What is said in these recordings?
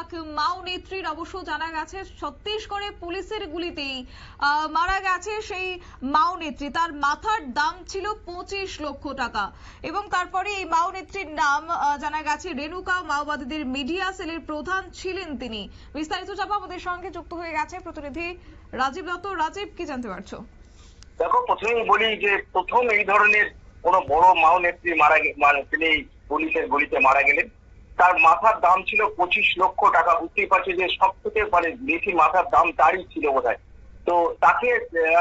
এক মাও নেত্রীর অবশ্য জানা গেছে, ছত্তিশগড়ে পুলিশের গুলিতেই মারা গেছে সেই মাও নেত্রী। তার মাথার দাম ছিল পঁচিশ লক্ষ টাকা। এবং তারপরে এই মাও নেত্রীর নাম জানা গেছে। রেণুকা মাওবাদীদের মিডিয়া সেলের প্রধান ছিলেন তিনি। বিস্তারিত চাপা আমাদের সঙ্গে যুক্ত হয়ে গেছে প্রতিনিধি রাজীব দত্ত। রাজীব, কি জানতে পারছ? দেখো, প্রথমেই বলি যে প্রথম এই ধরনের কোন বড় মাও নেত্রী মারা মানে তিনি পুলিশের গুলিতে মারা গেলেন। তার মাথার দাম ছিল পঁচিশ লক্ষ টাকা। বুঝতেই পারছে যে সব থেকে মানে বেশি মাথার দাম তারই ছিল বোধ তো তাকে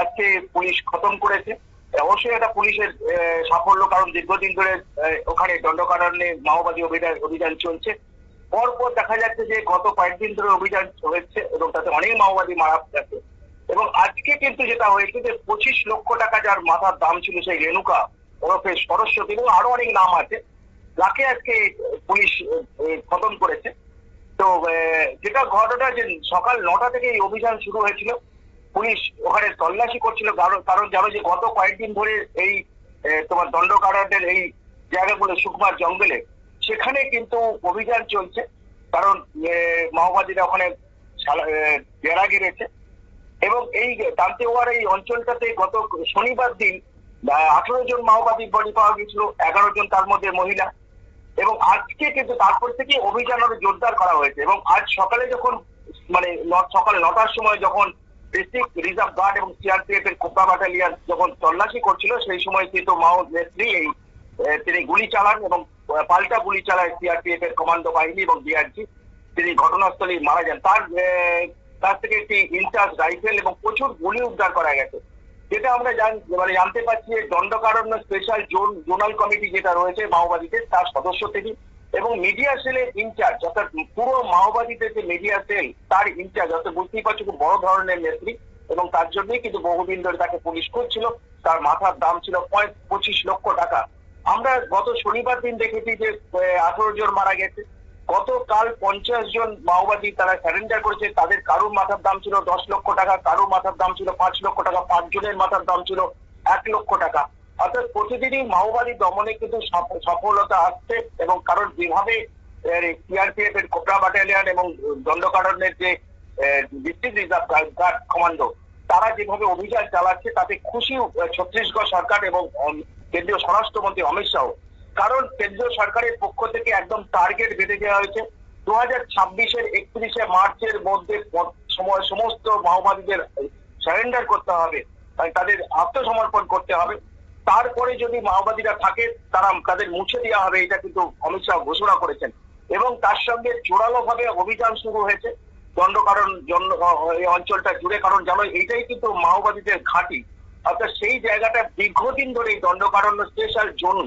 আজকে পুলিশ খতম করেছে। অবশ্যই এটা পুলিশের সাফল্য, কারণ দীর্ঘদিন ধরে ওখানে দণ্ডকারণ্যে মাওবাদী অভিযান অভিযান চলছে। পরপর দেখা যাচ্ছে যে গত কয়েকদিন ধরে অভিযান হচ্ছে এবং তাতে অনেক মাওবাদী মারা গেছে। এবং আজকে কিন্তু যেটা হয়েছে যে পঁচিশ লক্ষ টাকা যার মাথার দাম ছিল সেই রেণুকা ওরফে সরস্বতী এবং আরও অনেক নাম আছে। যাকে আজকে পুলিশ খতম করেছে। তো যেটা ঘটনা যে সকাল নটা থেকে এই অভিযান শুরু হয়েছিল, পুলিশ ওখানে তল্লাশি করছিল, কারণ জানো যে গত কয়েকদিন ধরে এই তোমার দণ্ডকারকের এই জায়গাগুলো, সুকুমার জঙ্গলে, সেখানে কিন্তু অভিযান চলছে। কারণ মাওবাদীরা ওখানে বেড়া গেড়েছে। এবং এই দান্তেওয়ার এই অঞ্চলটাতে গত শনিবার দিন আঠারো জন মাওবাদী বডি পাওয়া গেছিল এগারো জন তার মধ্যে মহিলা। এবং আজকে কিন্তু তারপর থেকে অভিযান আরও জোরদার করা হয়েছে এবং আজ সকালে যখন মানে সকাল নটার সময় যখন ডিস্ট্রিক্ট রিজার্ভ গার্ড এবং সিআরপিএফ এর কোপা ব্যাটালিয়ান যখন তল্লাশি করছিল, সেই সময় কিন্তু মাও নেত্রী এই তিনি গুলি চালান এবং পাল্টা গুলি চালায় সিআরপিএফ এর কমান্ডো বাহিনী এবং ডিআরজি তিনি ঘটনাস্থলে মারা যান। তার তার থেকে একটি ইনচার্জ রাইফেল এবং প্রচুর গুলি উদ্ধার করা গেছে। যেটা আমরা মানে জানতে পারছি Dandakaranya special zone, zonal committee যেটা রয়েছে মাওবাদীদের, তার সদস্য তিনি এবং মিডিয়া সেলের ইনচার্জ অর্থাৎ পুরো মাওবাদীদের যে মিডিয়া সেল তার ইনচার্জ অর্থাৎ বুঝতেই পারছ খুব বড় ধরনের নেত্রী এবং তার জন্যই কিন্তু বহুদিন ধরে তাকে পুলিশ করছিল, তার মাথার দাম ছিল পঁচিশ লক্ষ টাকা। আমরা গত শনিবার দিন দেখেছি যে আঠারো জন মারা গেছে। গতকাল পঞ্চাশ জন মাওবাদী তারা স্যারেন্ডার করেছে। তাদের কারোর মাথার দাম ছিল দশ লক্ষ টাকা, কারোর মাথার দাম ছিল পাঁচ লক্ষ টাকা পাঁচ জনের মাথার দাম ছিল এক লক্ষ টাকা। অর্থাৎ প্রতিদিনই মাওবাদী দমনে কিন্তু সফলতা আসছে এবং কারণ যেভাবে সিআরপিএফ এর কোবরা ব্যাটালিয়ান এবং দণ্ডকারণের যে ডিস্ট্রিক্ট রিজার্ভ গার্ড কমান্ডো তারা যেভাবে অভিযান চালাচ্ছে, তাতে খুশি ছত্তিশগড় সরকার এবং কেন্দ্রীয় স্বরাষ্ট্রমন্ত্রী অমিত শাহ। কারণ কেন্দ্রীয় সরকারের পক্ষ থেকে একদম টার্গেট বেঁধে দেওয়া হয়েছে। দু হাজার ছাব্বিশের একত্রিশে মার্চের মধ্যে সময় সমস্ত মাওবাদীদের সারেন্ডার করতে হবে মানে তাদের আত্মসমর্পণ করতে হবে। তারপরে যদি মাওবাদীরা থাকে, তারা তাদের মুছে দেওয়া হবে, এটা কিন্তু অমিত শাহ ঘোষণা করেছেন। এবং তার সঙ্গে জোরালো ভাবে অভিযান শুরু হয়েছে, দণ্ডকারণ এই অঞ্চলটা জুড়ে। কারণ জানো, এইটাই কিন্তু মাওবাদীদের ঘাঁটি। অর্থাৎ সেই জায়গাটা দীর্ঘদিন ধরে এই দণ্ডকারণ্য স্পেশাল জোন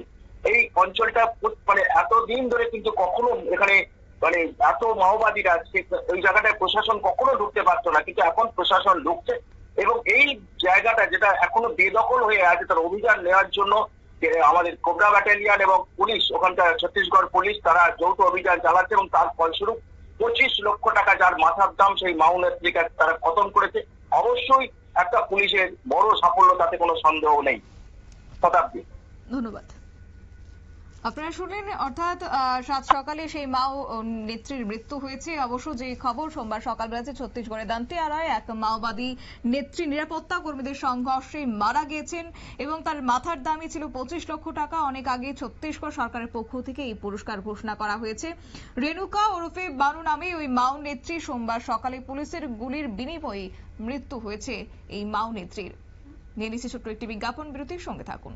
এই অঞ্চলটা মানে এতদিন ধরে কিন্তু কখনো এখানে মানে এত মাওবাদীরা ওই জায়গাটায় প্রশাসন কখনো ঢুকতে পারতো না, কিন্তু এখন প্রশাসন ঢুকছে এবং এই জায়গাটা যেটা এখনও বেদখল হয়ে আছে তার অভিযান নেওয়ার জন্য আমাদের কোবরা ব্যাটালিয়ান এবং পুলিশ, ওখানকার ছত্তিশগড় পুলিশ তারা যৌথ অভিযান চালাচ্ছে এবং তার ফলস্বরূপ পঁচিশ লক্ষ টাকা যার মাথার দাম সেই মাউ নেত্রীকে তারা খতম করেছে। অবশ্যই একটা পুলিশের বড় সাফল্য তাতে কোনো সন্দেহ নেই। শতাব্দী। ধন্যবাদ। আপনারা শুনলেন অর্থাৎ সাত সকালে সেই মাও আহ, নেত্রীর মৃত্যু হয়েছে। অবশ্য যে খবর সোমবার সকালবেলা ছত্তিশগড়ের দান্তেয়ারায় এক মাওবাদী নেত্রী নিরাপত্তা কর্মীদের সংঘর্ষে মারা গিয়েছেন এবং তার মাথার দামই ছিল পঁচিশ লক্ষ টাকা। অনেক আগে ছত্তিশগড় সরকারের পক্ষ থেকে এই পুরস্কার ঘোষণা করা হয়েছে। রেণুকা ওরফে বানু নামে ওই মাও নেত্রী সোমবার সকালে পুলিশের গুলির বিনিময়ে মৃত্যু হয়েছে এই মাও নেত্রীর। নিয়ে নিচ্ছে ছোট্ট একটি বিজ্ঞাপন বিরতির সঙ্গে থাকুন।